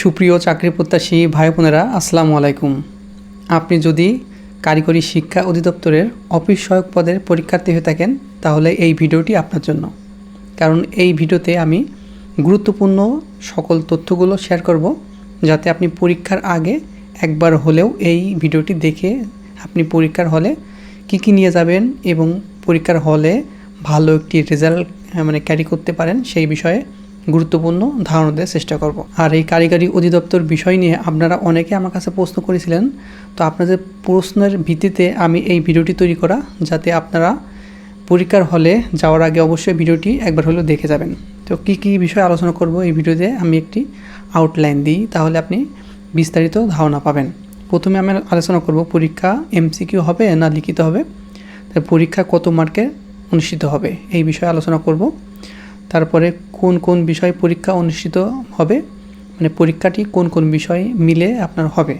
সুপ্রিয় চাকরি প্রত্যাশী ভাই বোনেরা, আসসালামু আলাইকুম। আপনি যদি কারিগরি শিক্ষা অধিদপ্তরের অফিস সহায়ক পদের পরীক্ষার্থী হয়ে থাকেন, তাহলে এই ভিডিওটি আপনার জন্য। কারণ এই ভিডিওতে আমি গুরুত্বপূর্ণ সকল তথ্যগুলো শেয়ার করব, যাতে আপনি পরীক্ষার আগে একবার হলেও এই ভিডিওটি দেখে আপনি পরীক্ষার হলে কি কি নিয়ে যাবেন এবং পরীক্ষার হলে ভালো একটি রেজাল্ট মানে ক্যারি করতে পারেন সেই বিষয়ে গুরুত্বপূর্ণ ধারণা দেওয়ার চেষ্টা করব। আর এই কারিগরি অধিদপ্তর বিষয় নিয়ে আপনারা অনেকে আমার কাছে প্রশ্ন করেছিলেন, তো আপনাদের প্রশ্নের ভিত্তিতে আমি এই ভিডিওটি তৈরি করা যাতে আপনারা পরীক্ষার হলে যাওয়ার আগে অবশ্যই ভিডিওটি একবার হলেও দেখে যাবেন। তো কী কী বিষয়ে আলোচনা করব এই ভিডিওতে আমি একটি আউটলাইন দিই, তাহলে আপনি বিস্তারিত ধারণা পাবেন। প্রথমে আমি আলোচনা করব পরীক্ষা এমসিকিউ হবে না লিখিত হবে, তার পরীক্ষা কত মার্কে অনুষ্ঠিত হবে, এই বিষয়ে আলোচনা করব। তারপরে কোন কোন বিষয় পরীক্ষা অনুষ্ঠিত হবে? মানে পরীক্ষাটি কোন কোন বিষয় মিলে আপনার হবে?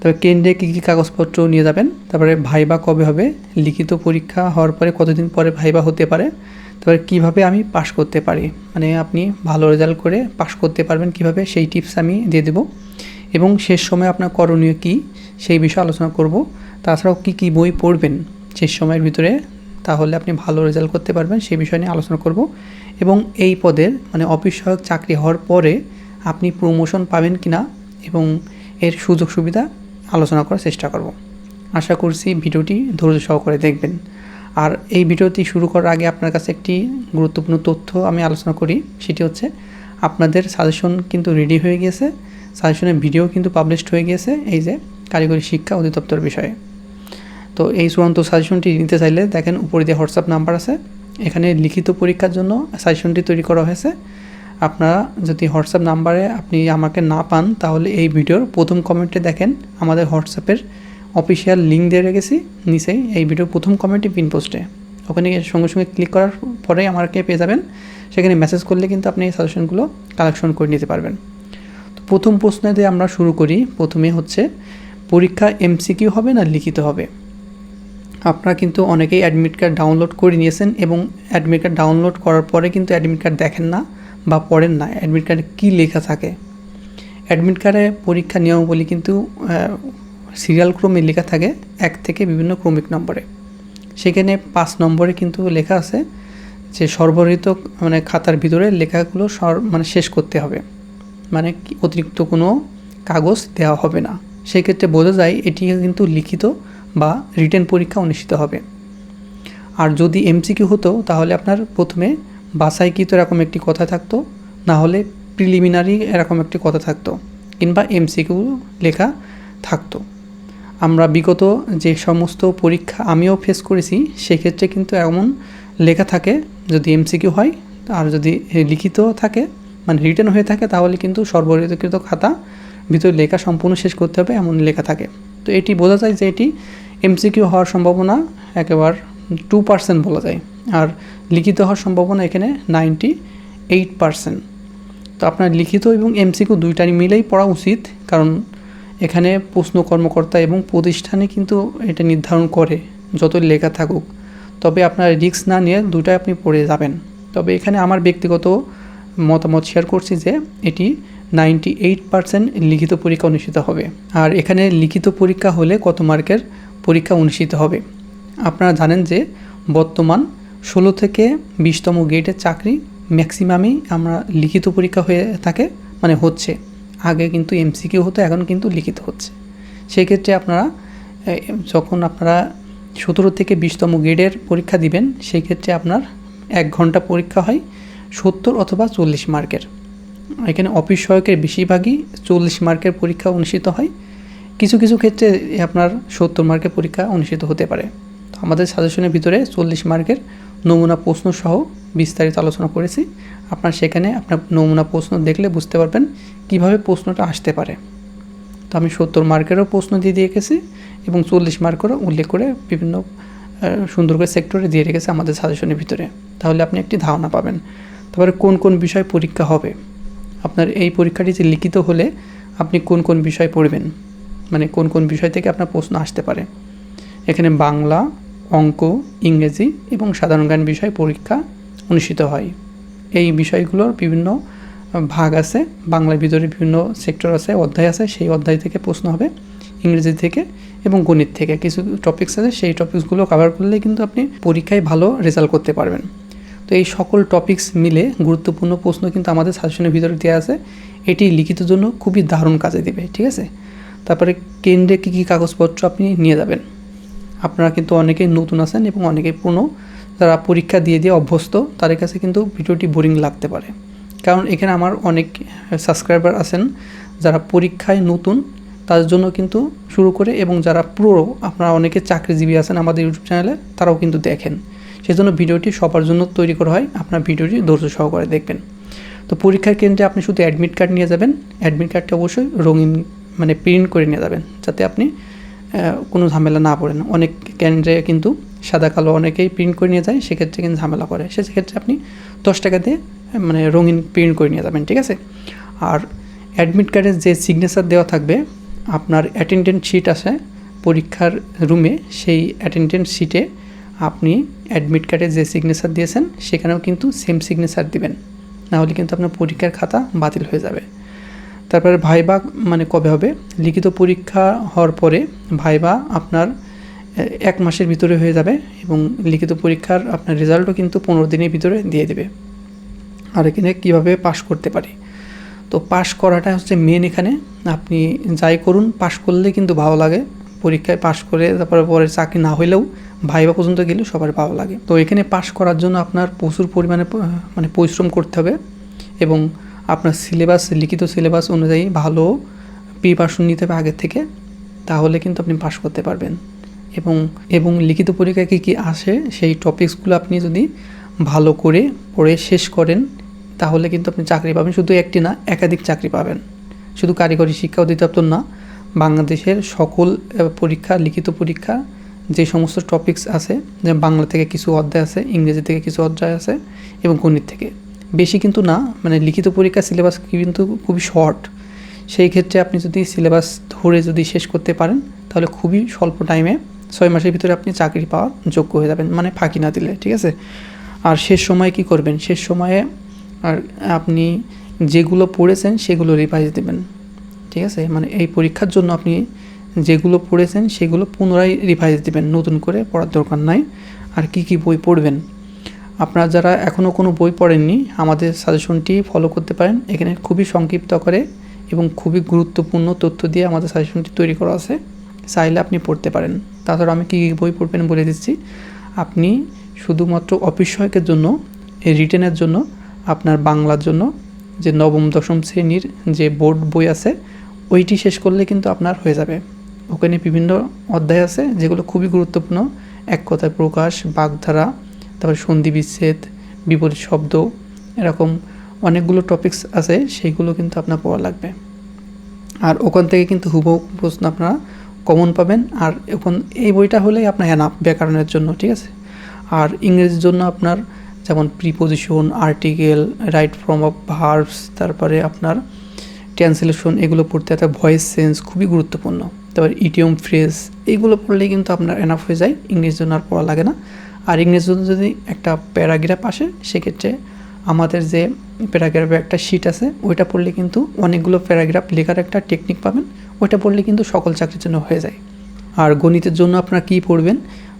তবে কেন্দ্রে কী কী কাগজপত্র নিয়ে যাবেন? তারপরে ভাইবা কবে হবে? লিখিত পরীক্ষা হওয়ার পরে কতদিন পরে ভাইবা হতে পারে? তারপরে কীভাবে আমি পাশ করতে পারি? মানে আপনি ভালো রেজাল্ট করে পাশ করতে পারবেন কীভাবে? সেই টিপস আমি দিয়ে দেবো। এবং শেষ সময় আপনার করণীয় কী? সেই বিষয়ে আলোচনা করব। তাছাড়াও কী কী বই পড়বেন? শেষ সময়ের ভিতরে তাহলে আপনি ভালো রেজাল্ট করতে পারবেন, সেই বিষয় নিয়ে আলোচনা করব। এবং এই পদের মানে অফিস সহায়ক চাকরি হওয়ার পরে আপনি প্রমোশন পাবেন কি না এবং এর সুযোগ সুবিধা আলোচনা করার চেষ্টা করব। আশা করছি ভিডিওটি ধৈর্য সহকারে দেখবেন। আর এই ভিডিওটি শুরু করার আগে আপনার কাছে একটি গুরুত্বপূর্ণ তথ্য আমি আলোচনা করি, সেটি হচ্ছে আপনাদের সাজেশন কিন্তু রেডি হয়ে গিয়েছে। সাজেশনের ভিডিও কিন্তু পাবলিশড হয়ে গিয়েছে, এই যে কারিগরি শিক্ষা অধিদপ্তর বিষয়ে। তো এই চূড়ান্ত সাজেশনটি নিতে চাইলে দেখেন উপরে দিয়ে হোয়াটসঅ্যাপ নাম্বার আছে, এখানে লিখিত পরীক্ষার জন্য সাজেশনটি তৈরি করা হয়েছে। আপনারা যদি হোয়াটসঅ্যাপ নাম্বারে আপনি আমাকে না পান, তাহলে এই ভিডিওর প্রথম কমেন্টে দেখেন। আমাদের হোয়াটসঅ্যাপের অফিসিয়াল লিঙ্ক দিয়ে রেখেছি, নিচেই এই ভিডিওর প্রথম কমেন্টে পিন পোস্টে ওখানে সঙ্গে সঙ্গে ক্লিক করার পরে আমাকে পেয়ে যাবেন। সেখানে মেসেজ করলে কিন্তু আপনি এই সাজেশনগুলো কালেকশন করে নিতে পারবেন। তো প্রথম প্রশ্ন দিয়ে আমরা শুরু করি। প্রথমে হচ্ছে, পরীক্ষা এমসিকিউ হবে না লিখিত হবে? আপনারা কিন্তু অনেকেই অ্যাডমিট কার্ড ডাউনলোড করে নিয়েছেন এবং অ্যাডমিট কার্ড ডাউনলোড করার পরে কিন্তু অ্যাডমিট কার্ড দেখেন না বা পড়েন না। অ্যাডমিট কার্ডে কী লেখা থাকে? অ্যাডমিট কার্ডে পরীক্ষা নিয়মাবলী কিন্তু সিরিয়াল ক্রমে লেখা থাকে এক থেকে বিভিন্ন ক্রমিক নম্বরে। সেখানে পাঁচ নম্বরে কিন্তু লেখা আছে যে সর্বরিত মানে খাতার ভিতরে লেখাগুলো সর মানে শেষ করতে হবে। মানে অতিরিক্ত কোনো কাগজ দেওয়া হবে না। সেক্ষেত্রে বোঝা যায় এটি কিন্তু লিখিত বা রিটেন পরীক্ষা অনুষ্ঠিত হবে। আর যদি এমসিকিউ হতো, তাহলে আপনার প্রথমে বাসাইকৃত এরকম একটি কথা থাকতো, না হলে প্রিলিমিনারি এরকম একটি কথা থাকতো, কিংবা এমসিকিউ লেখা থাকতো। আমরা বিগত যে সমস্ত পরীক্ষা আমিও ফেস করেছি, সেক্ষেত্রে কিন্তু এমন লেখা থাকে, যদি এমসিকিউ হয়, আর যদি লিখিত থাকে মানে রিটার্ন হয়ে থাকে, তাহলে কিন্তু সর্বরিতকৃত খাতা ভিতরে লেখা সম্পূর্ণ শেষ করতে হবে, এমন লেখা থাকে। তো এটি বোঝা যায় যে এটি এমসিকিউ হওয়ার সম্ভাবনা একেবার টু পার্সেন্ট বলা যায়। আর লিখিত হওয়ার সম্ভাবনা এখানে নাইনটি এইট পার্সেন্ট তো আপনার লিখিত এবং এমসিকিউ দুইটারই মিলেই পড়া উচিত, কারণ এখানে প্রশ্ন কর্মকর্তা এবং প্রতিষ্ঠানে কিন্তু এটা নির্ধারণ করে যত লেখা থাকুক। তবে আপনার রিস্ক না নিয়ে দুটাই আপনি পড়ে যাবেন। তবে এখানে আমার ব্যক্তিগত মতামত শেয়ার করছি যে এটি নাইনটি এইট পার্সেন্ট লিখিত পরীক্ষা অনুষ্ঠিত হবে। আর এখানে লিখিত পরীক্ষা হলে কত মার্কের পরীক্ষা অনুষ্ঠিত হবে। আপনারা জানেন যে বর্তমান ষোলো থেকে বিশতম গেটের চাকরি ম্যাক্সিমামই আমরা লিখিত পরীক্ষা হয়ে থাকে মানে হচ্ছে। আগে কিন্তু এমসিকিউ হতো, এখন কিন্তু লিখিত হচ্ছে। সেক্ষেত্রে আপনারা যখন আপনারা সতেরো থেকে বিশতম গ্রেডের পরীক্ষা দিবেন সেই ক্ষেত্রে আপনার এক ঘণ্টা পরীক্ষা হয় সত্তর অথবা চল্লিশ মার্কের। এখানে অফিস সহায়কের বেশিরভাগই চল্লিশ মার্কের পরীক্ষা অনুষ্ঠিত হয়। কিছু কিছু ক্ষেত্রে আপনার সত্তর মার্কের পরীক্ষা অনুষ্ঠিত হতে পারে। তো আমাদের সাজেশনের ভিতরে চল্লিশ মার্কের নমুনা প্রশ্ন সহ বিস্তারিত আলোচনা করেছি। আপনার সেখানে আপনার নমুনা প্রশ্ন দেখলে বুঝতে পারবেন কীভাবে প্রশ্নটা আসতে পারে। তো আমি সত্তর মার্কেরও প্রশ্ন দিয়ে দিয়ে রেখেছি এবং চল্লিশ মার্কেরও উল্লেখ করে বিভিন্ন সুন্দর করে সেক্টরে দিয়ে রেখেছে আমাদের সাজেশনের ভিতরে। তাহলে আপনি একটি ধারণা পাবেন। তারপরে কোন কোন বিষয় পরীক্ষা হবে? আপনার এই পরীক্ষাটি যে লিখিত হলে আপনি কোন কোন বিষয় পড়বেন? মানে কোন কোন বিষয় থেকে আপনার প্রশ্ন আসতে পারে। এখানে বাংলা, অঙ্ক, ইংরেজি এবং সাধারণ জ্ঞান বিষয় পরীক্ষা অনুষ্ঠিত হয়। এই বিষয়গুলোর বিভিন্ন ভাগ আছে, বাংলার ভিতরে বিভিন্ন সেক্টর আছে, অধ্যায় আছে, সেই অধ্যায় থেকে প্রশ্ন হবে ইংরেজি থেকে এবং গণিত থেকে। কিছু টপিকস আছে, সেই টপিকসগুলো কভার করলে কিন্তু আপনি পরীক্ষায় ভালো রেজাল্ট করতে পারবেন। তো এই সকল টপিকস মিলে গুরুত্বপূর্ণ প্রশ্ন কিন্তু আমাদের সাজেশনের ভিতরে দেওয়া আছে। এটি লিখিত জন্য খুবই দারুণ কাজে দেবে, ঠিক আছে? তারপরে কেন্দ্রে কী কী কাগজপত্র আপনি নিয়ে যাবেন? আপনারা কিন্তু অনেকেই নতুন আছেন এবং অনেকেই পুরনো। যারা পরীক্ষা দিয়ে দিয়ে অভ্যস্ত, তাদের কাছে কিন্তু ভিডিওটি বোরিং লাগতে পারে। কারণ এখানে আমার অনেক সাবস্ক্রাইবার আছেন, যারা পরীক্ষায় নতুন তাদের জন্য কিন্তু শুরু করে এবং যারা পুরো আপনারা অনেকে চাকরিজীবী আছেন আমাদের ইউটিউব চ্যানেলে, তারাও কিন্তু দেখেন। সেজন্য ভিডিওটি সবার জন্য তৈরি করা হয়, আপনার ভিডিওটি ধৈর্য সহকারে দেখবেন। তো পরীক্ষার কেন্দ্রে আপনি শুধু অ্যাডমিট কার্ড নিয়ে যাবেন। অ্যাডমিট কার্ডটা অবশ্যই রঙিন মানে প্রিন্ট করে নিয়ে যাবেন, যাতে আপনি কোনো ঝামেলা না পড়েন। অনেক কেন্দ্রে কিন্তু সাদা কালো অনেকেই প্রিন্ট করে নিয়ে যায়, সেক্ষেত্রে কিন্তু ঝামেলা করে সেক্ষেত্রে আপনি দশ টাকা দিয়ে মানে রঙিন প্রিন্ট করে নিয়ে যাবেন, ঠিক আছে? আর অ্যাডমিট কার্ডে যে সিগনেচার দেওয়া থাকবে, আপনার অ্যাটেন্ডেন্ট শিট আছে, পরীক্ষার রুমে সেই অ্যাটেন্ডেন্ট শিটে আপনি অ্যাডমিট কার্ডে যে সিগনেচার দিয়েছেন, সেখানেও কিন্তু সেম সিগনেচার দিবেন। নাহলে কিন্তু আপনার পরীক্ষার খাতা বাতিল হয়ে যাবে। তারপরে ভাইবা মানে কবে হবে? লিখিত পরীক্ষা হওয়ার পরে ভাইবা আপনার এক মাসের ভিতরে হয়ে যাবে এবং লিখিত পরীক্ষার আপনার রেজাল্টও কিন্তু পনেরো দিনের ভিতরে দিয়ে দেবে। আর এখানে কীভাবে পাশ করতে পারি? তো পাশ করাটা হচ্ছে মেন এখানে। আপনি যাই করুন, পাশ করলে কিন্তু ভালো লাগে। পরীক্ষায় পাশ করে তারপরে পরে চাকরি না হইলেও ভাইবা পর্যন্ত গেলে সবার ভালো লাগে। তো এখানে পাশ করার জন্য আপনার প্রচুর পরিমাণে মানে পরিশ্রম করতে হবে এবং আপনার সিলেবাস লিখিত সিলেবাস অনুযায়ী ভালো প্রিপারেশন নিতে হবে আগের থেকে, তাহলে কিন্তু আপনি পাশ করতে পারবেন। এবং এবং লিখিত পরীক্ষায় কী কী আসে, সেই টপিকসগুলো আপনি যদি ভালো করে পড়ে শেষ করেন, তাহলে কিন্তু আপনি চাকরি পাবেন। শুধু একটি না, একাধিক চাকরি পাবেন। শুধু কারিগরি শিক্ষা অধিদপ্তর না, বাংলাদেশের সকল পরীক্ষা, লিখিত পরীক্ষা, যে সমস্ত টপিকস আছে, যেমন বাংলা থেকে কিছু অধ্যায় আছে, ইংরেজি থেকে কিছু অধ্যায় আছে, এবং গণিত থেকে। বেশি কিন্তু না মানে লিখিত পরীক্ষা সিলেবাস কিন্তু খুবই শর্ট সেই ক্ষেত্রে আপনি যদি সিলেবাস ধরে যদি শেষ করতে পারেন, তাহলে খুবই স্বল্প টাইমে ছয় মাসের ভিতরে আপনি চাকরি পাওয়ার যোগ্য হয়ে যাবেন মানে ফাঁকি না দিলে, ঠিক আছে? আর শেষ সময়ে কি করবেন? শেষ সময়ে আর আপনি যেগুলো পড়েছেন সেগুলো রিভাইজ দেবেন, ঠিক আছে? মানে এই পরীক্ষার জন্য আপনি যেগুলো পড়েছেন সেগুলো পুনরায় রিভাইজ দেবেন, নতুন করে পড়ার দরকার নাই। আর কি কি বই পড়বেন? আপনারা যারা এখনও কোনো বই পড়েননি, আমাদের সাজেশনটি ফলো করতে পারেন। এখানে খুবই সংক্ষিপ্ত করে এবং খুবই গুরুত্বপূর্ণ তথ্য দিয়ে আমাদের সাজেশনটি তৈরি করা আছে। চাইলে আপনি পড়তে পারেন। তাছাড়া আমি কী কী বই পড়বেন বলে দিচ্ছি। আপনি শুধুমাত্র অফিস সহায়কের জন্য, এই রিটেনের জন্য, আপনার বাংলার জন্য, যে নবম, দশম শ্রেণির যে বোর্ড বই আছে, ওইটি শেষ করলে কিন্তু আপনার হয়ে যাবে। ওখানে বিভিন্ন অধ্যায় আছে যেগুলো খুবই গুরুত্বপূর্ণ। এক কথায় প্রকাশ, বাগধারা তারপর সন্ধি বিচ্ছেদ, বিপরীত শব্দ, এরকম অনেকগুলো টপিকস আছে, সেইগুলো কিন্তু আপনার পড়া লাগবে। আর ওখান থেকে কিন্তু হুবহু প্রশ্ন আপনারা কমন পাবেন। আর এখন এই বইটা হলেই আপনার হ্যাঁ ব্যাকরণের জন্য, ঠিক আছে? আর ইংরেজির জন্য আপনার যেমন preposition article right form of verbs তারপরে আপনার ট্রান্সলেশন এগুলো পড়তে একটা ভয়েস সেন্স খুবই গুরুত্বপূর্ণ। তারপর ইটিএম ফ্রেজ এইগুলো পড়লেই কিন্তু আপনার এনাফ হয়ে যায় ইংরেজির জন্য আর পড়া লাগে না। আর ইংরেজির জন্য যদি একটা প্যারাগ্রাফ আসে, সেক্ষেত্রে আমাদের যে প্যারাগ্রাফের একটা শিট আছে, ওইটা পড়লে কিন্তু অনেকগুলো প্যারাগ্রাফ লেখার একটা টেকনিক পাবেন, ওইটা পড়লে কিন্তু সকল চাকরির জন্য হয়ে যায়। আর গণিতের জন্য আপনারা কী পড়বেন?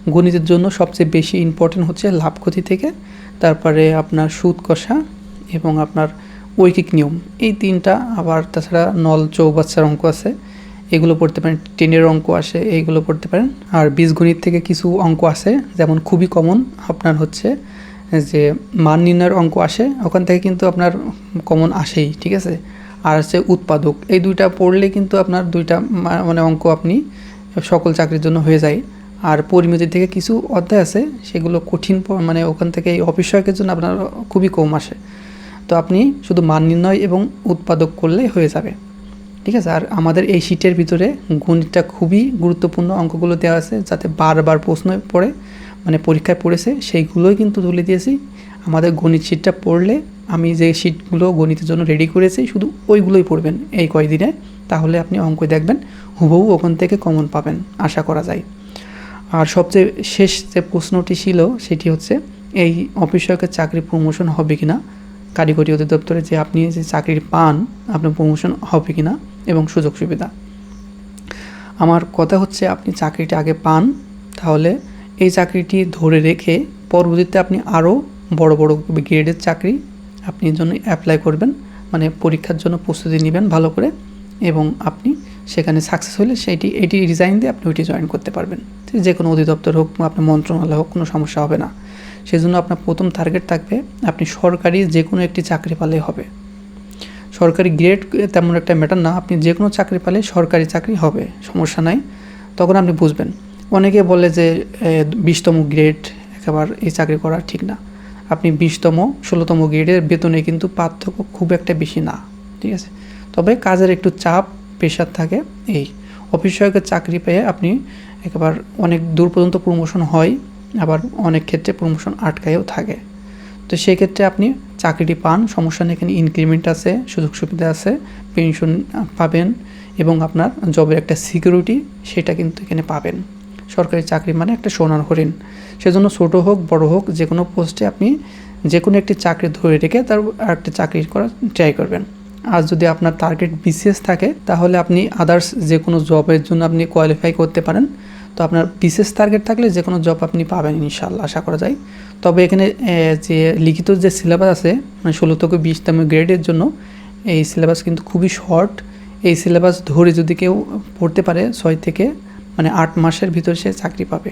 গণিতের জন্য সবচেয়ে বেশি ইম্পর্টেন্ট হচ্ছে লাভ ক্ষতি থেকে, তারপরে আপনার সুদ কষা এবং আপনার ঐকিক নিয়ম। এই তিনটা, আবার তাছাড়া নল, চৌবাচ্চার অঙ্ক আছে। এগুলো পড়তে পারেন, টেনের অঙ্ক আসে, এইগুলো পড়তে পারেন। আর বীজগণিত থেকে কিছু অঙ্ক আসে, যেমন খুবই কমন আপনার হচ্ছে, যে মান নির্ণয়ের অঙ্ক আসে, ওখান থেকে কিন্তু আপনার কমন আসেই, ঠিক আছে? আর হচ্ছে উৎপাদক, এই দুইটা পড়লে কিন্তু আপনার দুইটা মানে অঙ্ক আপনি সকল চাকরির জন্য হয়ে যায়। আর পরিমিতি থেকে কিছু অধ্যায় আছে, সেগুলো কঠিন মানে ওখান থেকে এই অফিস সহায়কের জন্য আপনার খুবই কম আসে। তো আপনি শুধু মান নির্ণয় এবং উৎপাদক করলে হয়ে যাবে। ঠিক আছে? আর আমাদের এই শীটের ভিতরে গণিতটা খুবই গুরুত্বপূর্ণ অঙ্কগুলো দেওয়া আছে যাতে বারবার প্রশ্ন পড়ে মানে পরীক্ষায় পড়েছে, সেইগুলোই কিন্তু তুলে দিয়েছি। আমাদের গণিত শীটটা পড়লে আমি যে শীটগুলো গণিতের জন্য রেডি করেছি, শুধু ওইগুলোই পড়বেন এই কয়দিনে। তাহলে আপনি অঙ্ক দেখবেন, হুবহু ওখান থেকে কমন পাবেন, আশা করা যায়। আর সবচেয়ে শেষ যে প্রশ্নটি ছিল, সেটি হচ্ছে, এই অফিস চাকরি প্রমোশন হবে কি না কারিগরি অধিদপ্তরে যে আপনি যে চাকরির পান, আপনার প্রমোশন হবে কি না এবং সুযোগ সুবিধা। আমার কথা হচ্ছে আপনি চাকরিটা আগে পান, তাহলে এই চাকরিটি ধরে রেখে পরবর্তীতে আপনি আরও বড় বড় গ্রেডের চাকরি আপনি জন্য অ্যাপ্লাই করবেন মানে পরীক্ষার জন্য প্রস্তুতি নেবেন ভালো করে এবং আপনি সেখানে সাকসেস হলে সেইটি, এটি রিজাইন দিয়ে আপনি ওইটি জয়েন করতে পারবেন। যে কোনো অধিদপ্তর হোক আপনার মন্ত্রণালয় হোক, কোনো সমস্যা হবে না। সেজন্য আপনার প্রথম টার্গেট থাকবে আপনি সরকারি যে কোনো একটি চাকরি পালে হবে। সরকারি গ্রেড তেমন একটা ম্যাটার না, আপনি যে কোনো চাকরি পালে সরকারি চাকরি হবে, সমস্যা নাই। তখন আপনি বুঝবেন। অনেকে বলে যে বিশতম গ্রেড একেবারে এই চাকরি করা ঠিক না। আপনি বিশতম, ষোলোতম গ্রেডের বেতনে কিন্তু পার্থক্য খুব একটা বেশি না, ঠিক আছে? তবে কাজের একটু চাপ প্রেশার থাকে, এই অফিস সহায়কের চাকরি পেয়ে আপনি একবার অনেক দূর পর্যন্ত প্রমোশন হয়, আবার অনেক ক্ষেত্রে প্রমোশন আটকায়ও থাকে। তো সেই ক্ষেত্রে আপনি চাকরিটি পান, সমস্যা নেই, এখানে ইনক্রিমেন্ট আছে, সুযোগ সুবিধা আছে পেনশন পাবেন এবং আপনার জবের একটা সিকিউরিটি সেটা কিন্তু এখানে পাবেন। সরকারি চাকরি মানে একটা সোনার হরিণ। সেজন্য ছোটো হোক, বড় হোক যে কোনো পোস্টে আপনি যে কোনো একটি চাকরি ধরে রেখে তার একটা চাকরি করার ট্রাই করবেন। আর যদি আপনার টার্গেট বিসিএস থাকে, তাহলে আপনি আদার্স যে কোনো জবের জন্য আপনি কোয়ালিফাই করতে পারেন। তো আপনার বিশেষ টার্গেট থাকলে যে কোনো জব আপনি পাবেন ইনশাল্লাহ আশা করা যায়। তবে এখানে যে লিখিত যে সিলেবাস আছে মানে ষোলো থেকে বিশতম গ্রেডের জন্য, এই সিলেবাস কিন্তু খুবই শর্ট এই সিলেবাস ধরে যদি কেউ পড়তে পারে, ছয় থেকে মানে আট মাসের ভিতরে সে চাকরি পাবে।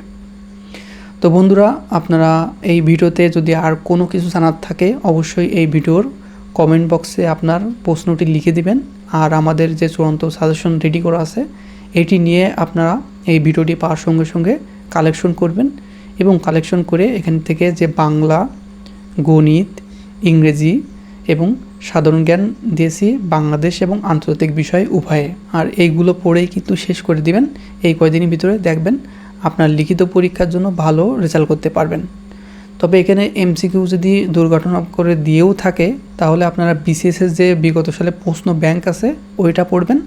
তো বন্ধুরা, আপনারা এই ভিডিওতে যদি আর কোনো কিছু জানার থাকে, অবশ্যই এই ভিডিওর কমেন্ট বক্সে আপনার প্রশ্নটি লিখে দিবেন আর আমাদের যে চূড়ান্ত সাজেশন রেডি করা আছে, এটি নিয়ে আপনারা এই ভিডিওটি পাওয়ার সঙ্গে সঙ্গে কালেকশন করবেন এবং কালেকশন করে এখান থেকে যে বাংলা, গণিত, ইংরেজি এবং সাধারণ জ্ঞান দিয়েছি, বাংলাদেশ এবং আন্তর্জাতিক বিষয় উভয়ে। আর এইগুলো পড়েই কিন্তু শেষ করে দিবেন, এই কয়দিনের ভিতরে দেখবেন আপনার লিখিত পরীক্ষার জন্য ভালো রেজাল্ট করতে পারবেন। তবে এখানে এমসিকিউ যদি দুর্ঘটনা করে দিয়েও থাকে, তাহলে আপনারা বিসিএসের যে বিগত সালে প্রশ্ন ব্যাংক আছে, ওইটা পড়বেন।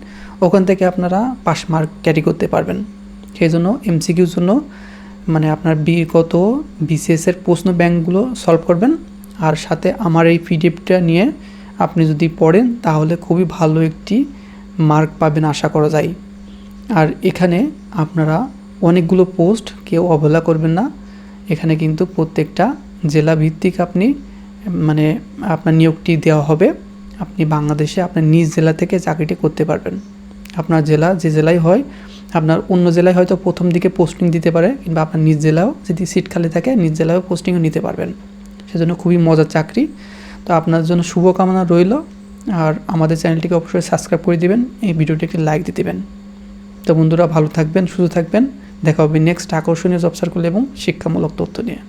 ওখান থেকে আপনারা পাস মার্ক ক্যারি করতে পারবেন। সেই জন্য এমসিকিউর জন্য মানে আপনার বিগত বিসিএসের প্রশ্ন ব্যাংকগুলো সলভ করবেন। আর সাথে আমার এই পিডিএফটা নিয়ে আপনি যদি পড়েন, তাহলে খুবই ভালো একটি মার্ক পাবেন আশা করা যায়। আর এখানে আপনারা অনেকগুলো পোস্ট কেউ অবহেলা করবেন না। এখানে কিন্তু প্রত্যেকটা জেলা ভিত্তিক আপনি মানে আপনার নিয়োগটি দেওয়া হবে। আপনি বাংলাদেশে আপনার নিজ জেলা থেকে চাকরিটি করতে পারবেন। আপনার জেলা যে জেলায় হয়, আপনার অন্য জেলায় হয়তো প্রথম দিকে পোস্টিং দিতে পারে, কিংবা আপনার নিজ জেলাও যদি সিট খালি থাকে, নিজ জেলায়ও পোস্টিংও নিতে পারবেন। সেজন্য খুবই মজার চাকরি। তো আপনার জন্য শুভকামনা রইল, আর আমাদের চ্যানেলটিকে অবশ্যই সাবস্ক্রাইব করে দিবেন, এই ভিডিওটি একটি লাইক দিয়ে দেবেন। তো বন্ধুরা, ভালো থাকবেন, সুস্থ থাকবেন। দেখা হবে নেক্সট আকর্ষণীয় জব সার্কুল এবং শিক্ষামূলক তথ্য নিয়ে।